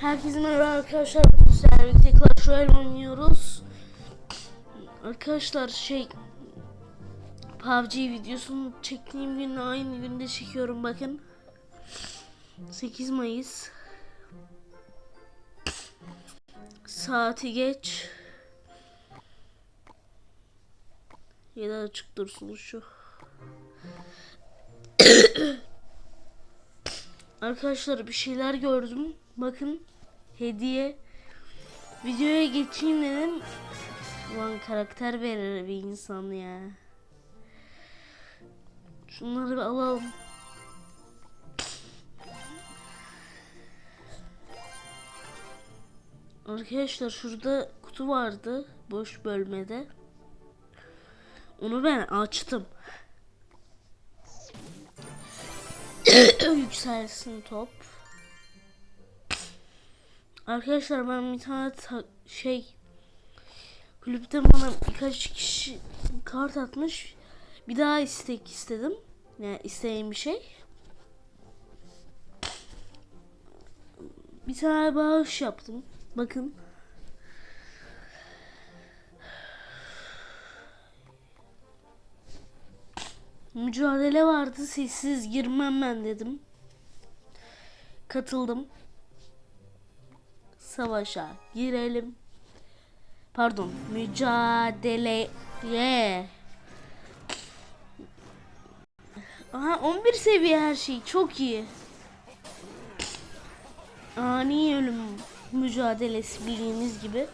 Herkese merhaba arkadaşlar. Sizlerle Clash Royale oynuyoruz. Arkadaşlar şey PUBG videosunu çektiğim günle aynı günde çekiyorum bakın. 8 Mayıs. Saati geç. Ya da açık dursun şu. Arkadaşlar bir şeyler gördüm. Bakın hediye. Videoya geçeyim dedim. Ulan karakter verir bir insan ya. Şunları bir alalım. Arkadaşlar şurada kutu vardı boş bölmede. Onu ben açtım. Yükselsin top. Arkadaşlar ben bir tane ta- şey kulüpte bana birkaç kişi kart atmış. Bir daha istek istedim. Yani istediğim bir şey. Bir tane bağış yaptım. Bakın. Mücadele vardı. Sessiz girmem ben dedim. Katıldım. Savaşa girelim. Pardon. Mücadeleye. Aha 11 seviye her şey. Çok iyi. Ani ölüm mücadelesi bildiğiniz gibi.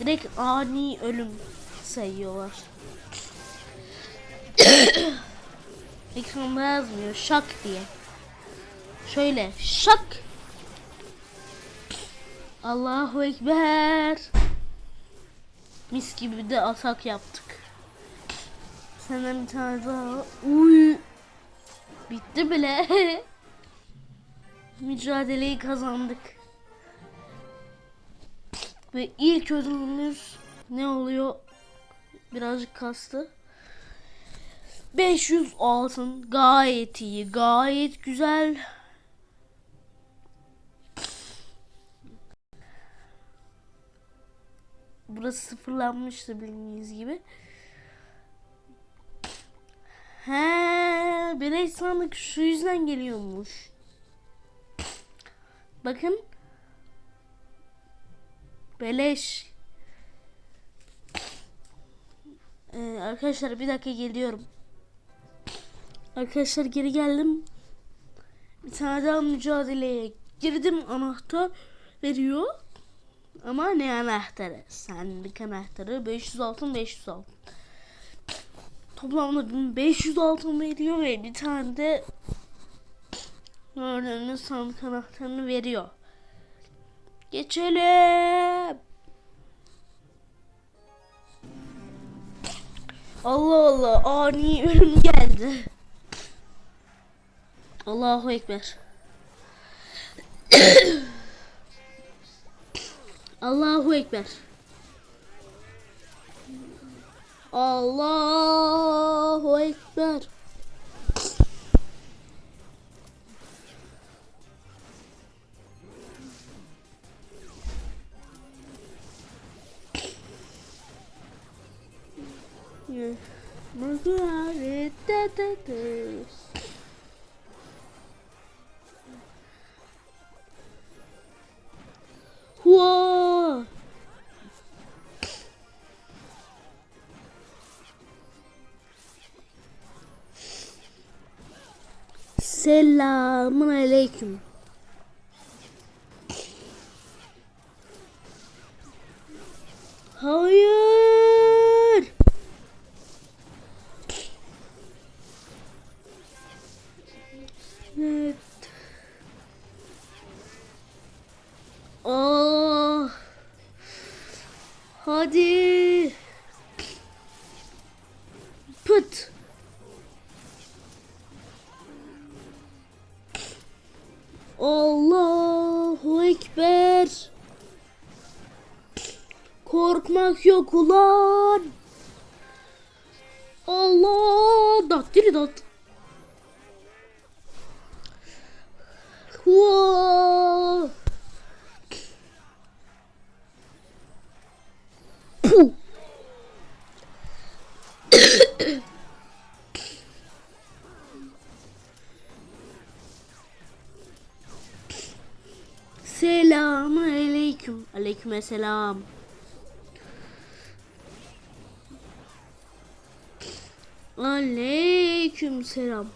Direkt ani ölüm sayıyorlar. Ekranda yazmıyor. Şak diye. Şöyle şak. Allahu Ekber. Mis gibi de atak yaptık. Senden bir tane daha. Uy. Bitti bile. Mücadeleyi kazandık. Ve ilk ödülümüz ne oluyor? Birazcık kastı. 500 altın gayet iyi, gayet güzel. Burası sıfırlanmıştı bildiğiniz gibi. He, beleş sandık şu yüzden geliyormuş. Bakın. Beleş. Ee, arkadaşlar bir dakika geliyorum. Arkadaşlar geri geldim. Bir tane daha mücadeleye girdim. Anahtar veriyor. Ama ne anahtarı? Sandık anahtarı 500 altın 500 altın. Toplamda 1500 altın veriyor ve bir tane de gördüğünüz sandık anahtarını veriyor. Geçelim. Allah Allah ani ölüm geldi. Allahu Ekber. Allahu Ekber. Allahu Ekber. Margaret, Whoa! Selamun aleyküm. Hayır. Hadi. Selamun aleyküm. Aleyküm selam. Aleyküm selam.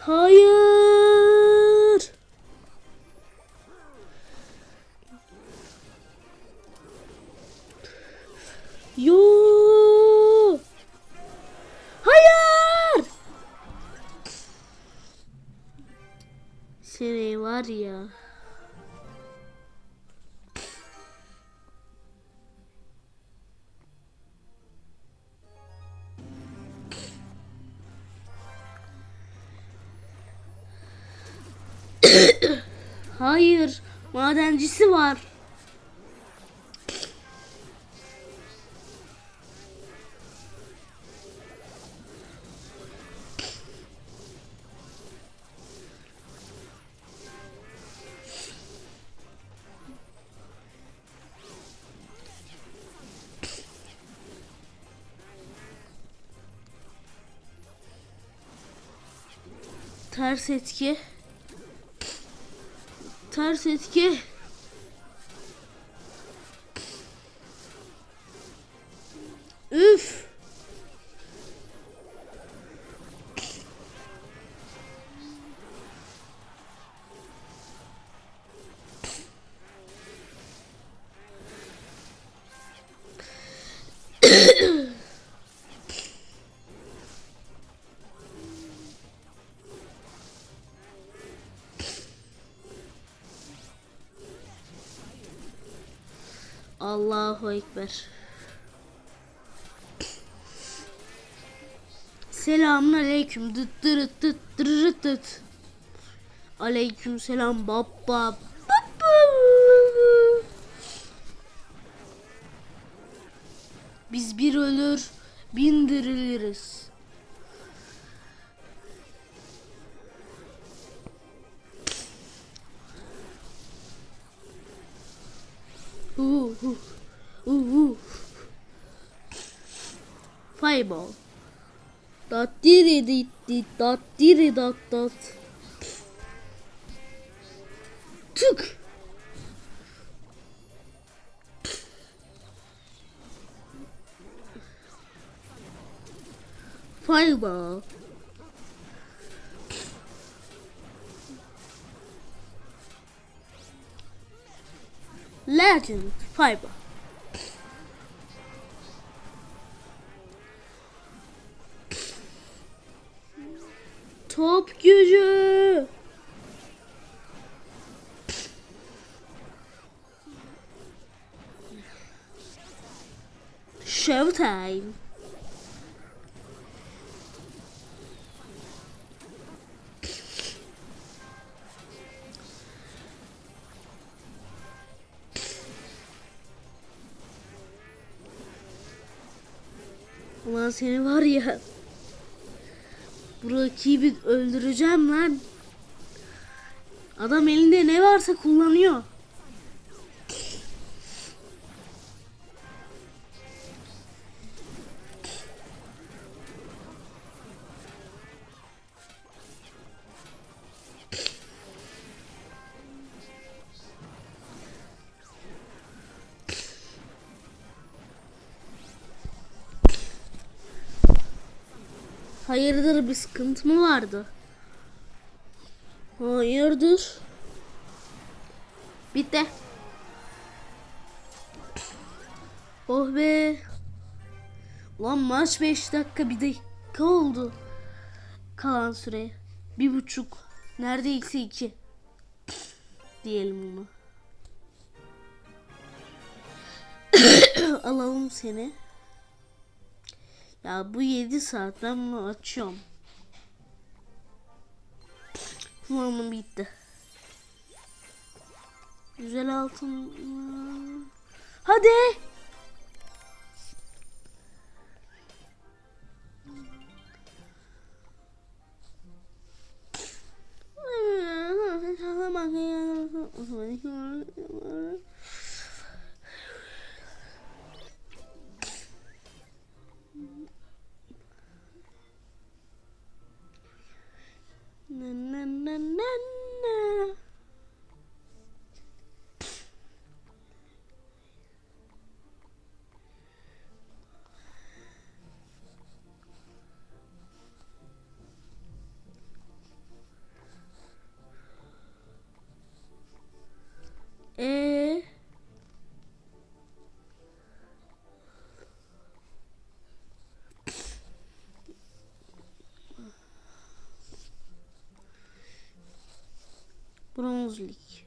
Hayır. Madencisi var. Ters etki. Ters etki. Allahu Ekber. Selamun aleyküm. Dıt dırıt dıt dırıt dıt. Aleyküm selam baba. Baba. Dot diri dot dot. Tık. Fireball. Legend Fiber. Top gücü. Showtime. Ulan seni var ya. Bu rakibi öldüreceğim lan. Adam elinde ne varsa kullanıyor. Hayırdır bir sıkıntı mı vardı? Hayırdır? Bitti. Oh be. Lan maç 5 dakika bir dakika oldu. Kalan süre. Bir buçuk. Neredeyse iki. Diyelim onu. Alalım seni. Ya bu 7 saat ben açıyorum. Kullanım bitti. Güzel altın. Hadi. различий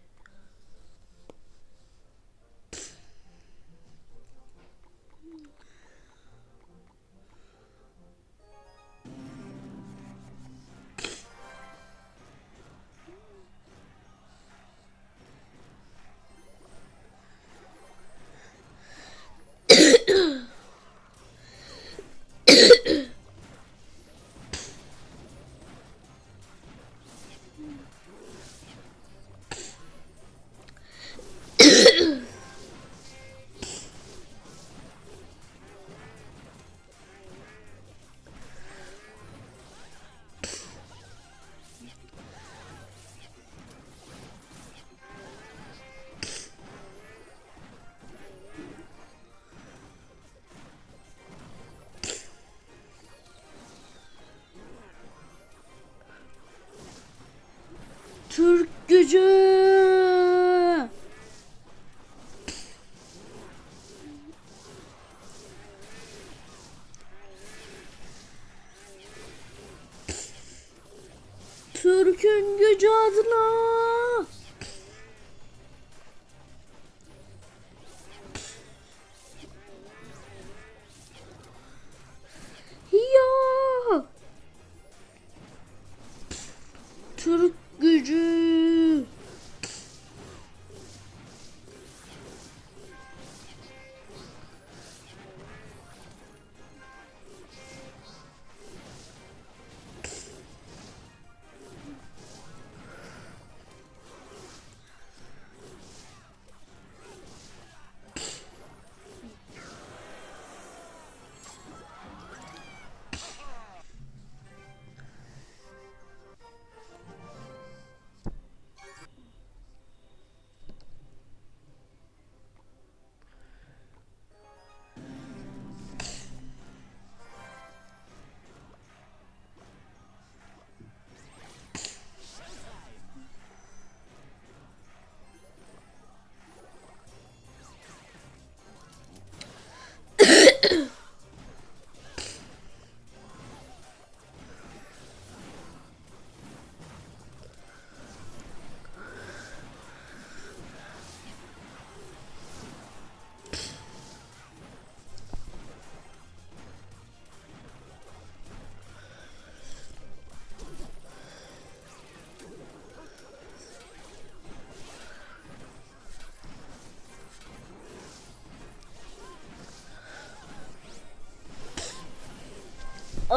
Doodle.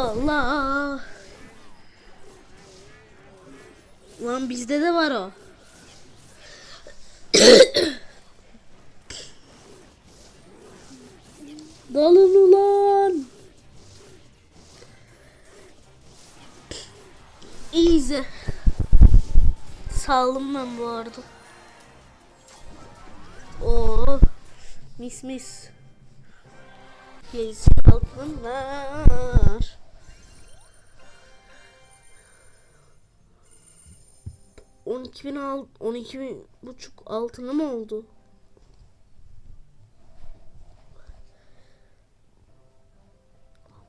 Allah. Lan bizde de var o. Dalın ulan. Easy. Saldım ben bu arada. Oo. Mis mis. Gerisi altınlar. On iki bin alt, on iki bin buçuk altını mı oldu?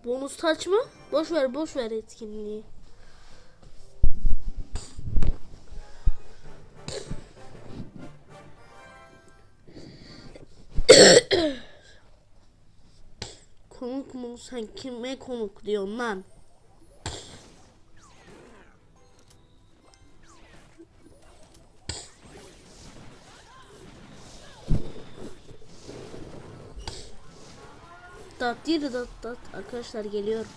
Bonus taç mı? Boş ver, boş ver etkinliği. konuk mu? Sen kime konuk diyorsun lan? Dat değil dat dat arkadaşlar geliyorum.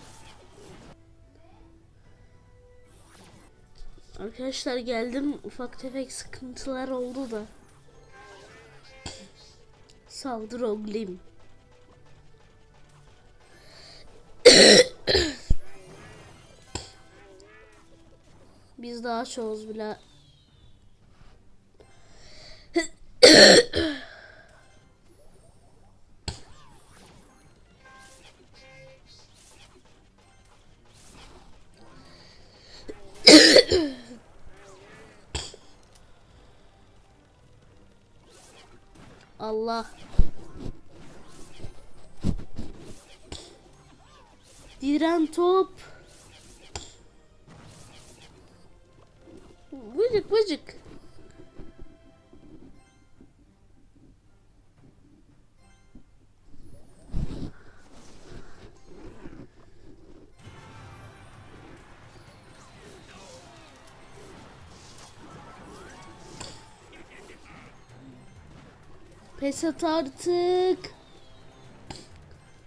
Arkadaşlar geldim ufak tefek sıkıntılar oldu da. Saldır oglim. Biz daha çoğuz bile. Allah. Diren top. Vıcık vıcık. Pes et artık.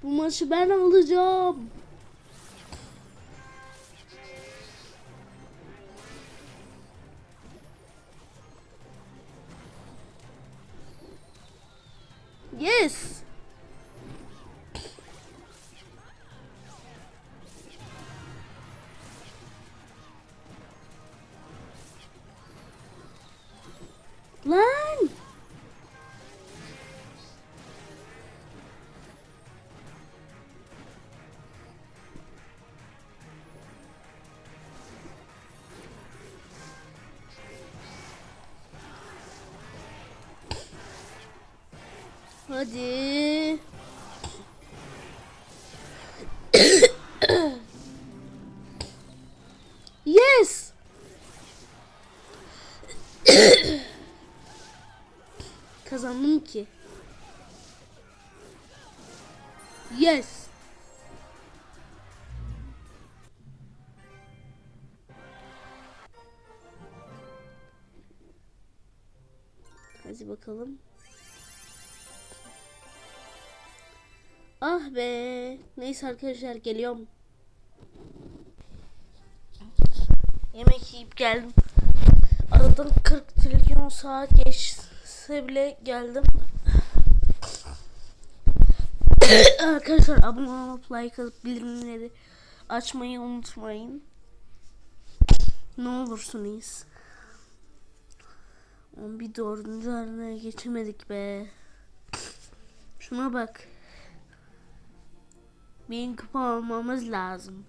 Bu maçı ben alacağım. Hadi. yes. Kazandım ki. Yes. Hadi bakalım. Be. Neyse arkadaşlar geliyorum. Yemek yiyip geldim. Aradan 40 trilyon saat geçse bile geldim. arkadaşlar abone olup like atıp bildirimleri açmayı unutmayın. Ne olursunuz. 11 dördüncü arenaya geçemedik be. Şuna bak. Bin kupa almamız lazım.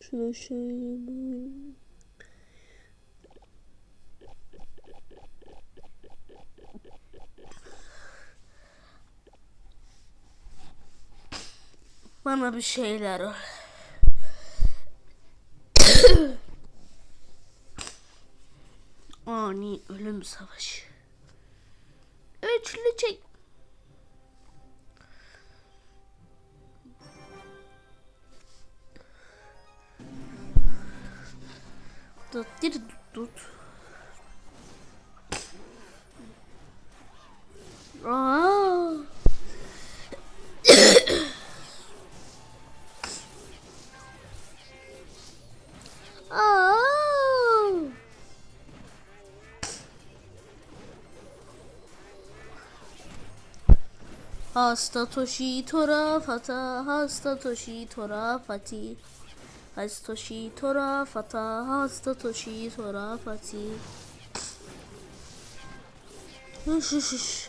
Şunu şöyle böyle. Bana bir şeyler. Ani ölüm savaşı. Hasta toshi tora fata hasta toshi tora fati hasta toshi tora fata hasta toshi tora fati Huş huş huş.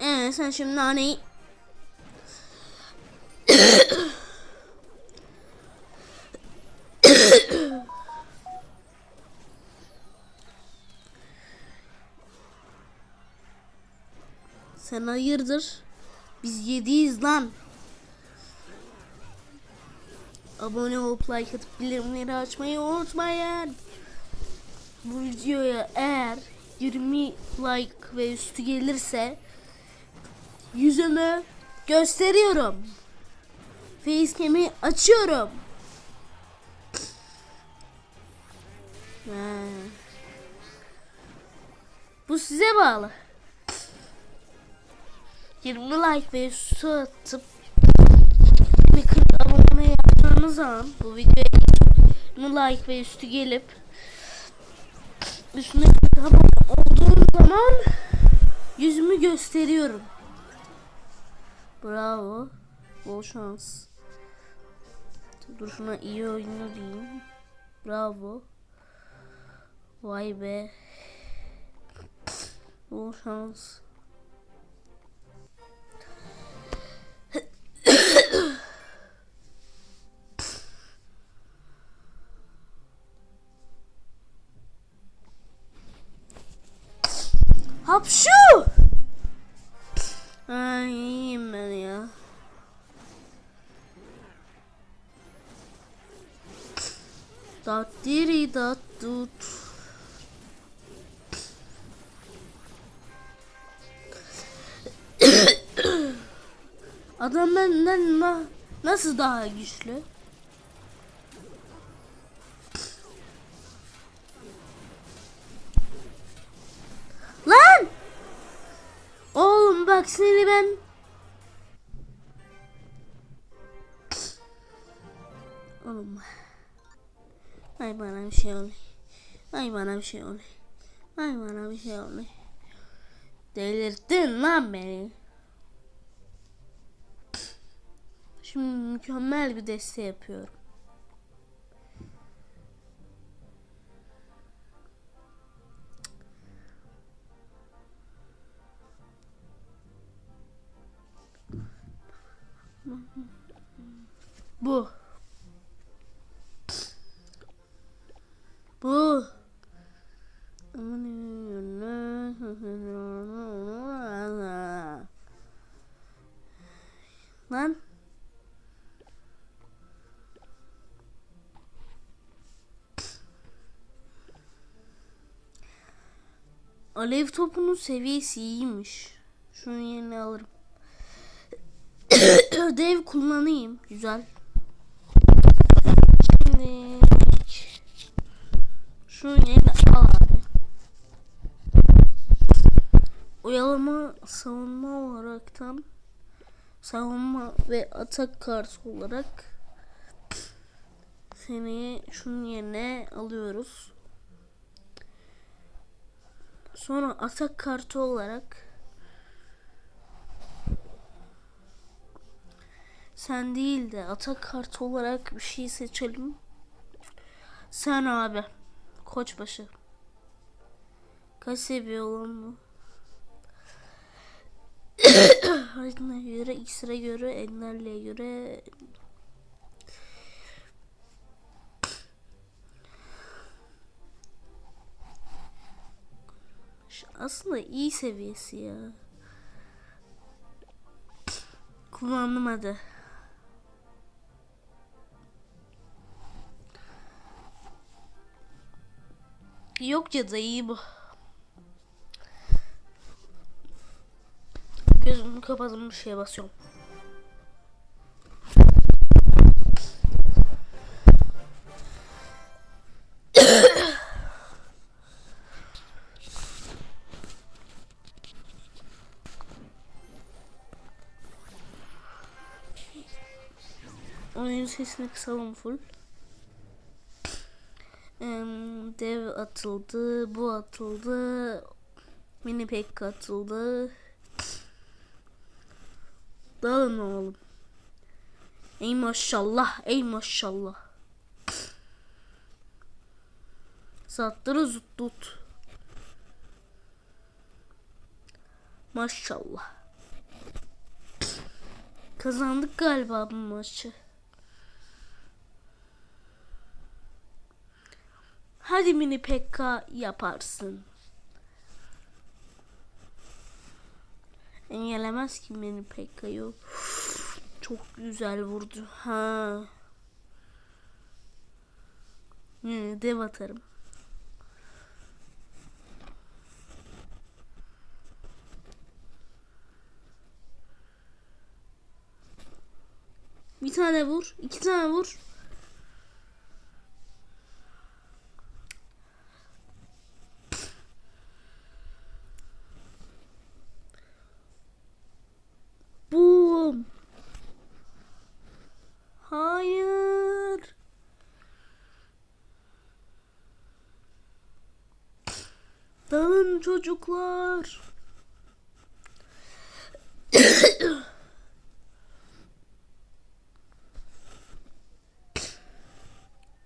Ee, sen şimdi naneyi Sen hayırdır? Biz yediyiz lan. Abone olup like atıp bildirimleri açmayı unutmayın. Bu videoya eğer 20 like ve üstü gelirse yüzümü gösteriyorum. Facecam'i açıyorum. Ha. Bu size bağlı. 20 like ve üstü atıp bir 40 abone yaptığınız zaman bu videoya 20 like ve üstü gelip üstüne 40 abone olduğum zaman yüzümü gösteriyorum. Bravo. Bol şans. Dur şuna iyi oyunu diyeyim. Bravo. Vay be. Bol şans. Hapşu! Ay iyiyim ben ya. Dat diri. Adam benden nasıl daha güçlü? Seni ben Oğlum. Ay bana bir şey oluyor. Ay bana bir şey oluyor. Ay bana bir şey oluyor. Delirttin lan beni. Şimdi mükemmel bir deste yapıyorum. Alev topunun seviyesi iyiymiş. Şunun yerine alırım. Ödev kullanayım. Güzel. Şimdi şunun yerine al abi. Oyalama savunma olaraktan savunma ve atak kartı olarak seni şunun yerine alıyoruz. Sonra atak kartı olarak sen değil de atak kartı olarak bir şey seçelim. Sen abi. Koçbaşı. Kaç seviye olan bu? Haritana göre, iksire göre, enlerliğe göre Aslında iyi seviyesi ya. Kullandım hadi. Yok ya da iyi bu. Gözümü kapadım bir şeye basıyorum. Sesini kısalım full. Dev atıldı, bu atıldı, mini pek atıldı. Dağılın oğlum. Ey maşallah, ey maşallah. Sattırı zuttut. Maşallah. Kazandık galiba bu maçı. Hadi mini pekka yaparsın. Engelemez ki mini pekka'yı. Çok güzel vurdu. Ha. Dev atarım. Bir tane vur. iki tane vur. Boom. Hayır. Dalın çocuklar.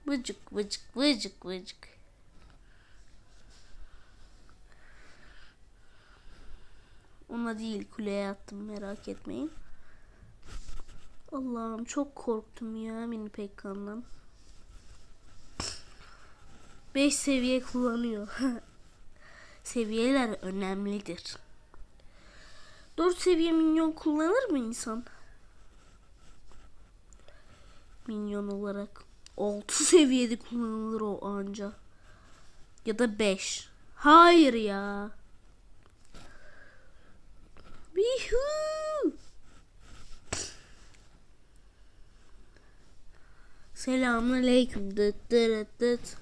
Vıcık vıcık vıcık vıcık. Ona değil kuleye attım merak etmeyin. Allah'ım çok korktum ya mini pekkandan. 5 seviye kullanıyor. Seviyeler önemlidir. 4 seviye minyon kullanır mı insan? Minyon olarak. 6 seviyede kullanılır o anca. Ya da 5. Hayır ya. Yuhuu. Selamun aleyküm. Dıt dırıt dıt.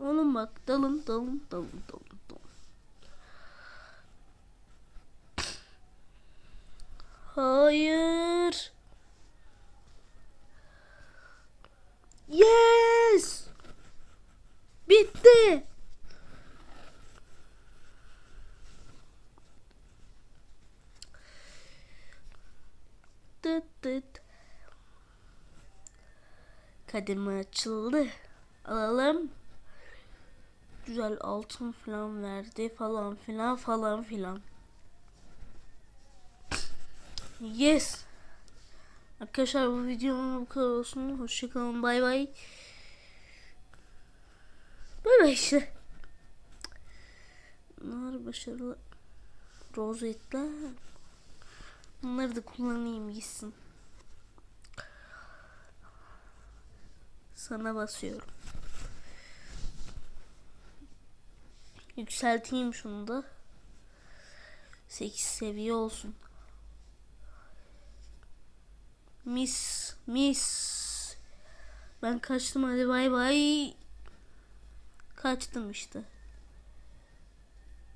Oğlum bak dalın dalın dalın dalın. Hayır. Yes. Bitti. Tıt tıt. Kademe açıldı. Alalım. Güzel altın falan verdi falan filan falan filan. Yes. Arkadaşlar bu videonun bu kadar olsun. Hoşçakalın. Bay bay. Bay işte. Bunlar başarılı rozetler. Bunları da kullanayım gitsin. Sana basıyorum. Yükselteyim şunu da. 8 seviye olsun. Mis mis. Ben kaçtım hadi bay bay. Kaçtım işte.